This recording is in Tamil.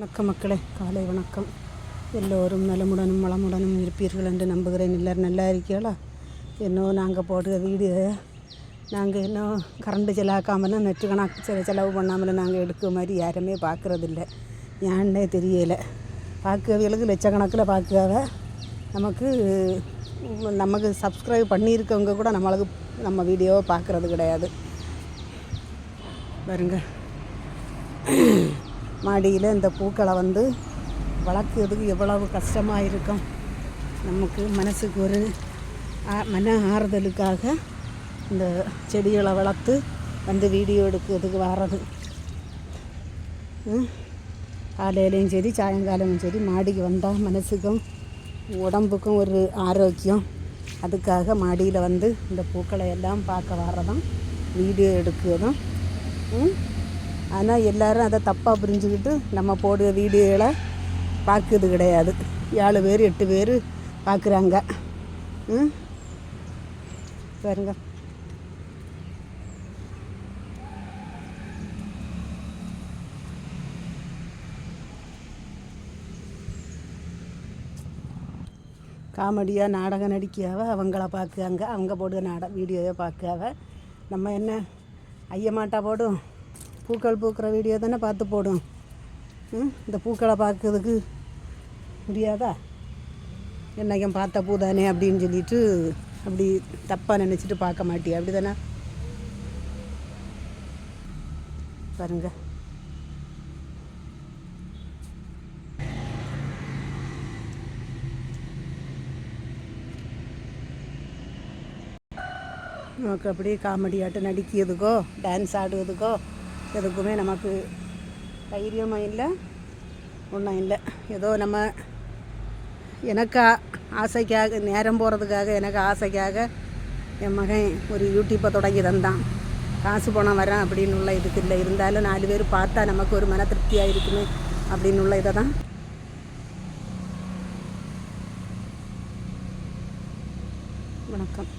வணக்கம் மக்களே காலை வணக்கம். எல்லோரும் நலமுடனும் வளமுடனும் இருப்பீர்கள் என்று நம்புகிறேன். எல்லோரும் நல்லா இருக்கீங்களா இன்னும் நாங்கள் போடுற வீடியோ நாங்கள் இன்னும் கரண்ட்டு செலாக்காமல் நெட்டு கணக்கு செ- செலவு பண்ணாமலும் நாங்கள் எடுக்க மாதிரி யாருமே பார்க்குறதில்ல ஏன்னே தெரியலை. பார்க்கறவங்களுக்கு லட்சக்கணக்கில் பார்க்காவ நமக்கு நமக்கு சப்ஸ்கிரைப் பண்ணியிருக்கவங்க கூட நம்மளுக்கு நம்ம வீடியோவை பார்க்குறது கிடையாது. பாருங்கள் மாடியில் இந்த பூக்களை வந்து வளர்க்குறதுக்கு எவ்வளவு கஷ்டமாக இருக்கும். நமக்கு மனசுக்கு ஒரு ஆ- மன ஆறுதலுக்காக இந்த செடிகளை வளர்த்து வந்து வீடியோ எடுக்கிறதுக்கு வர்றது. காலையிலையும் சரி சாயங்காலமும் சரி மாடிக்கு வந்தால் மனசுக்கும் உடம்புக்கும் ஒரு ஆரோக்கியம். அதுக்காக மாடியில் வந்து இந்த பூக்களை எல்லாம் பார்க்க வர்றதும் வீடியோ எடுக்கிறதும். ம். ஆனால் எல்லாரும் அதை தப்பாக புரிஞ்சுக்கிட்டு நம்ம போடுற வீடியோகளை பார்க்குறது கிடையாது. ஏழு பேர் எட்டு பேர் பார்க்குறாங்க. ம்? பாருங்க. காமெடியாக நாடகம் நடிக்காவ அவங்கள பார்க்குறாங்க. அவங்க போடுற நாட வீடியோவை பார்க்காவ நம்ம என்ன ஐயமாட்டா போடும்? பூக்கள் பூக்கிற வீடியோ தானே பார்த்து போடும் ம் இந்த பூக்களை பார்க்கறதுக்கு முடியாதா? என்னைக்கும் பார்த்த பூ தானே அப்படின்னு சொல்லிட்டு அப்படி தப்பாக நினச்சிட்டு பார்க்க மாட்டியா? அப்படி தானே பாருங்க. நமக்கு அப்படியே காமெடியாட்டம் நடிக்கிறதுக்கோ டான்ஸ் ஆடுவதுக்கோ எதுக்குமே நமக்கு தைரியமும் இல்லை ஒன்றும் இல்லை. ஏதோ நம்ம எனக்கா ஆசைக்காக நேரம் போகிறதுக்காக எனக்கு ஆசைக்காக என் மகன் ஒரு யூடியூப்பை தொடங்கி தந்தான். காசு போனால் வரேன் அப்படின்னு உள்ள இதுக்கு இல்லை. இருந்தாலும் நாலு பேர் பார்த்தா நமக்கு ஒரு மன திருப்தியாக இருக்குமே அப்படின்னு உள்ள இதை தான். வணக்கம்.